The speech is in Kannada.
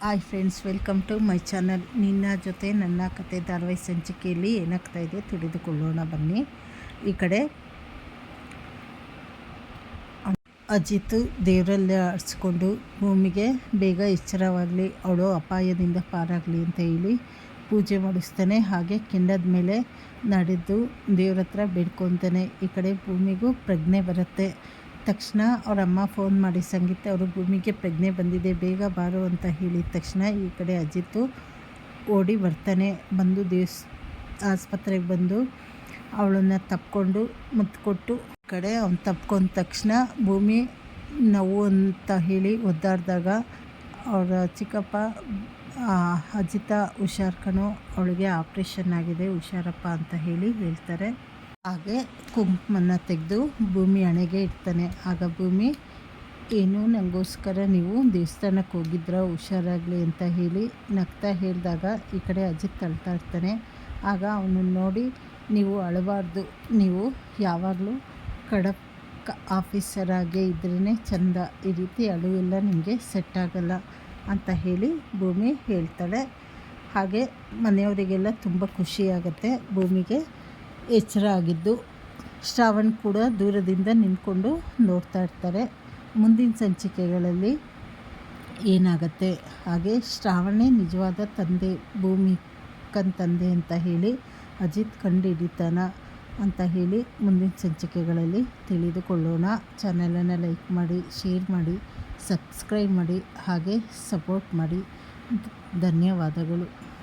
Hi friends, welcome to my channel. ನಿನ್ನ ಜೊತೆ ನನ್ನ ಕತೆ ಧಾರವಾಹಿ ಸಂಚಿಕೆಯಲ್ಲಿ ಏನಾಗ್ತಾ ಇದೆ ತಿಳಿದುಕೊಳ್ಳೋಣ, ಬನ್ನಿ. ಈ ಕಡೆ ಅಜಿತ್ ದೇವರಲ್ಲಿ ಆಡಿಸ್ಕೊಂಡು ಭೂಮಿಗೆ ಬೇಗ ಎಚ್ಚರವಾಗಲಿ, ಅವಳು ಅಪಾಯದಿಂದ ಪಾರಾಗಲಿ ಅಂತ ಹೇಳಿ ಪೂಜೆ ಮಾಡಿಸ್ತಾನೆ. ಹಾಗೆ ಕೆಂಡದ ಮೇಲೆ ನಡೆದು ದೇವ್ರ ಹತ್ರ ಬೇಡ್ಕೊತಾನೆ. ಈ ಕಡೆ ಭೂಮಿಗೂ ಪ್ರಜ್ಞೆ ಬರುತ್ತೆ. ತಕ್ಷಣ ಅವ್ರ ಅಮ್ಮ ಫೋನ್ ಮಾಡಿ, ಸಂಗೀತ, ಅವರು ಭೂಮಿಗೆ ಪ್ರಜ್ಞೆ ಬಂದಿದೆ, ಬೇಗ ಬಾರು ಅಂತ ಹೇಳಿದ ತಕ್ಷಣ ಈ ಕಡೆ ಅಜಿತ್ತು ಓಡಿ ಬರ್ತಾನೆ, ಬಂದು ದೇವಸ್, ಆಸ್ಪತ್ರೆಗೆ ಬಂದು ಅವಳನ್ನು ತಪ್ಕೊಂಡು ಮುತ್ತು ಕೊಟ್ಟು ಕಡೆ ಅವ್ನು ತಪ್ಕೊಂಡ ತಕ್ಷಣ ಭೂಮಿ ನೋವು ಅಂತ ಹೇಳಿ ಒದ್ದಾಡಿದಾಗ ಅವರ ಚಿಕ್ಕಪ್ಪ ಅಜಿತ ಹುಷಾರ್ಕನು ಅವಳಿಗೆ ಆಪ್ರೇಷನ್ ಆಗಿದೆ, ಹುಷಾರಪ್ಪ ಅಂತ ಹೇಳಿ ಹೇಳ್ತಾರೆ. ಹಾಗೆ ಕುಂಕುಮನ ತೆಗೆದು ಭೂಮಿ ಹಣೆಗೆ ಇಡ್ತಾನೆ. ಆಗ ಭೂಮಿ, ಏನು ನನಗೋಸ್ಕರ ನೀವು ದೇವಸ್ಥಾನಕ್ಕೆ ಹೋಗಿದ್ರ? ಹುಷಾರಾಗಲಿ ಅಂತ ಹೇಳಿ ನಗ್ತಾ ಹೇಳಿದಾಗ ಈ ಕಡೆ ಅಜಿತ್ ಅಳ್ತಾ ಇರ್ತಾನೆ. ಆಗ ಅವನು ನೋಡಿ, ನೀವು ಅಳಬಾರ್ದು. ನೀವು ಯಾವಾಗಲೂ ಖಡಕ್ ಆಫೀಸರಾಗೆ ಇದ್ರೇ ಚಂದ. ಈ ರೀತಿ ಅಳುವೆಲ್ಲ ನಿಮಗೆ ಸೆಟ್ ಆಗಲ್ಲ ಅಂತ ಹೇಳಿ ಭೂಮಿ ಹೇಳ್ತಾಳೆ. ಹಾಗೆ ಮನೆಯವರಿಗೆಲ್ಲ ತುಂಬ ಖುಷಿಯಾಗುತ್ತೆ ಭೂಮಿಗೆ ಎಚ್ಚರ ಆಗಿದ್ದು ಶ್ರಾವಣ್ ಕೂಡ ದೂರದಿಂದ ನಿಂತ್ಕೊಂಡು ನೋಡ್ತಾ ಇರ್ತಾರೆ. ಮುಂದಿನ ಸಂಚಿಕೆಗಳಲ್ಲಿ ಏನಾಗತ್ತೆ? ಹಾಗೆ ಶ್ರಾವಣೇ ನಿಜವಾದ ತಂದೆ, ಭೂಮಿ ತಂದೆ ಅಂತ ಹೇಳಿ, ಅಜಿತ್ ಕಂಡು ಹಿಡಿತಾನ ಅಂತ ಹೇಳಿ ಮುಂದಿನ ಸಂಚಿಕೆಗಳಲ್ಲಿ ತಿಳಿದುಕೊಳ್ಳೋಣ. ಚಾನಲನ್ನು ಲೈಕ್ ಮಾಡಿ, ಶೇರ್ ಮಾಡಿ, ಸಬ್ಸ್ಕ್ರೈಬ್ ಮಾಡಿ, ಹಾಗೆ ಸಪೋರ್ಟ್ ಮಾಡಿ. ಧನ್ಯವಾದಗಳು.